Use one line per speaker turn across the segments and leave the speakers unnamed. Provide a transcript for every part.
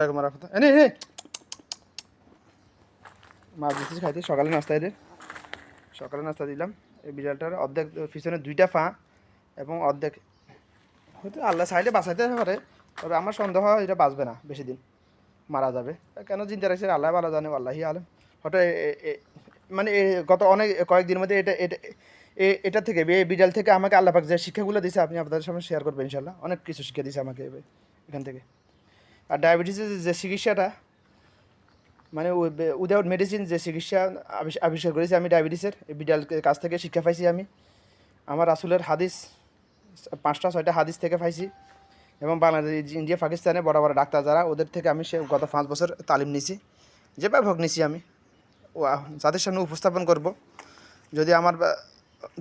এনে এনে। মাছ দিচ্ছিস খাইতে? সকালে নাস্তা এদের সকালে নাস্তা দিলাম। এই বিড়ালটার অর্ধেক, পিছনে দুইটা ফা এবং অর্ধেক। হয়তো আল্লাহ সাইডে বাঁচাইতে পারে, তবে আমার সন্দেহ হয় এটা বাঁচবে না বেশি দিন। মারা যাবে। কেন চিন্তা রাখছে আল্লাহ ভালো জানে আল্লাহি আলম। এ- মানে গত অনেক, কয়েকদিনের মধ্যে এটা এটা এটা থেকে এই বিড়াল থেকে আমাকে আল্লাহ পাক যে শিক্ষাগুলো দিয়েছে আপনি আপনাদের সামনে শেয়ার করবেন ইনশাল্লাহ অনেক কিছু শিক্ষা দিয়েছে আমাকে এখান থেকে। আর ডায়াবেটিসের যে চিকিৎসাটা মানে উইদাউট মেডিসিন যে চিকিৎসা আবিষ্কার করেছি আমি ডায়াবেটিসের বিড়াল কাছ থেকে শিক্ষা পাইছি আমি। আমার রাসুলের হাদিস, পাঁচটা, ছয়টা হাদিস থেকে পাইছি। এবং বাংলাদেশ, ইন্ডিয়া পাকিস্তানে বড় বড় ডাক্তার যারা, ওদের থেকে আমি সে গত পাঁচ বছর তালিম নিছি। যেভাবে হোক নিছি আমি। ও যাদের সামনে উপস্থাপন করব। যদি আমার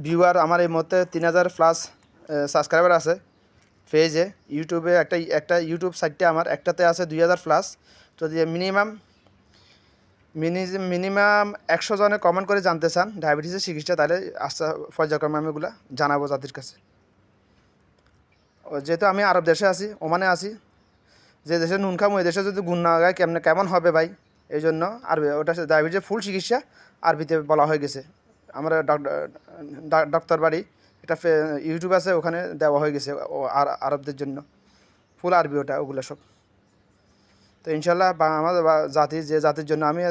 ভিউয়ার আমার এই মতে তিন হাজার প্লাস সাবস্ক্রাইবার আছে পেজে, ইউটিউবে একটা একটা ইউটিউব সাইটে আমার একটাতে আছে দুই হাজার প্লাস যদি মিনিমাম মিনি মিনিমাম একশো জনে কমেন্ট করে জানতে চান ডায়াবেটিসের চিকিৎসা, তাহলে আস্তে পর্যায়ক্রমে আমি ওগুলো জানাব যাদের কাছে। ও, যেহেতু আমি আরব দেশে আছি, ওমানে আছি, যে দেশে নুন খাম ওই দেশে যদি গুণ না গায়, কেমন কেমন হবে ভাই? এই জন্য আরবি ওটা ডায়াবেটিসের ফুল চিকিৎসা আরবিতে বলা হয়ে গেছে। আমার ডক্টর বাড়ি এটা ইউটিউব আছে, ওখানে দেওয়া হয়ে গেছে আর, আরবদের জন্য। ফুল আরবি ওটা, ওগুলো সব। তো ইনশাল্লাহ বা আমাদের জাতি, যে জাতির জন্য আমি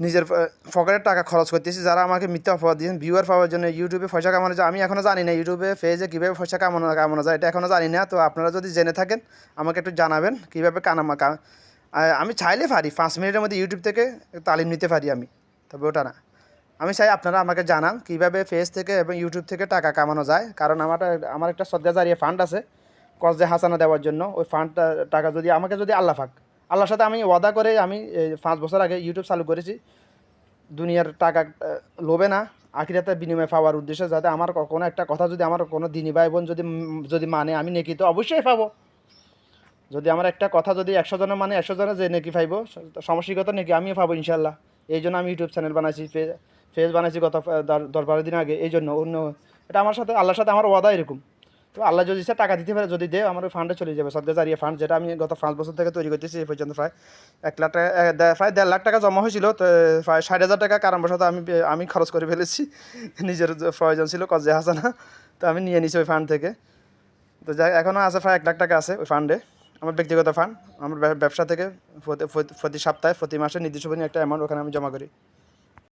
নিজের পকেটের টাকা খরচ করতেছি, যারা আমাকে মিথ্যা অপবাদ দিয়েছেন ভিউয়ার পাওয়ার জন্য ইউটিউবে পয়সা কামানো যায়। আমি এখনও জানি না ইউটিউবে পেজে কীভাবে পয়সা কামানো কামানো যায়, এটা এখনও জানি না। তো আপনারা যদি জেনে থাকেন, আমাকে একটু জানাবেন, কীভাবে কানামা আমি চাইলে পারি, পাঁচ মিনিটের মধ্যে ইউটিউব থেকে তালিম নিতে পারি আমি। তবে ওটা না। আমি চাই আপনারা আমাকে জানান কীভাবে ফেস থেকে এবং ইউটিউব থেকে টাকা কামানো যায়। কারণ আমার আমার একটা সদ্গা জারিয়ে ফান্ড আছে কজে হাসানা দেওয়ার জন্য। ওই ফান্ডটা টাকা যদি, আমাকে যদি আল্লাহ ফাক আল্লাহর সাথে আমি ওয়াদা করে আমি পাঁচ বছর আগে ইউটিউব চালু করেছি। দুনিয়ার টাকা লোভে না, আখিরাতে বিনিময়ে পাওয়ার উদ্দেশ্যে যাতে আমার কোনো একটা কথা যদি আমার কোনো দিনী ভাই বোন যদি যদি মানে আমি নেকি, তো অবশ্যই পাবো। যদি আমার একটা কথা যদি একশো জনের মানে একশো জনের যে নেকি পাইবো, সমষ্টিগত নেকি আমিও পাবো ইনশাল্লাহ এই জন্য আমি ইউটিউব চ্যানেল বানাইছি ফেস বানাইছি গত দশ- বারো দিন আগে, এই জন্য অন্য, এটা আমার সাথে, আল্লাহর সাথে আমার ওয়াদা এরকম। তো আল্লাহ যদি ইচ্ছা টাকা দিতে পারে, যদি দেয়, আমার ফান্ডে চলে যাবে সদ্গা জারিয়া ফান্ড যেটা আমি গত পাঁচ বছর থেকে তৈরি করতেছি, এই পর্যন্ত প্রায় এক লাখ টাকা প্রায় দেড় লাখ টাকা জমা হয়েছিল, তো প্রায় ষাট হাজার টাকা কারণবশত আমি আমি খরচ করে ফেলেছি। নিজের প্রয়োজন ছিল, কজে হাসানা, তো আমি নিয়ে নিছি ওই ফান্ড থেকে। তো যাই এখনও আছে প্রায় এক লাখ টাকা আছে ওই ফান্ডে আমার ব্যক্তিগত ফান্ড আমার ব্যবসা থেকে প্রতি- সপ্তাহে, প্রতি মাসে নির্দিষ্ট একটা অ্যামাউন্ট ওখানে আমি জমা করি।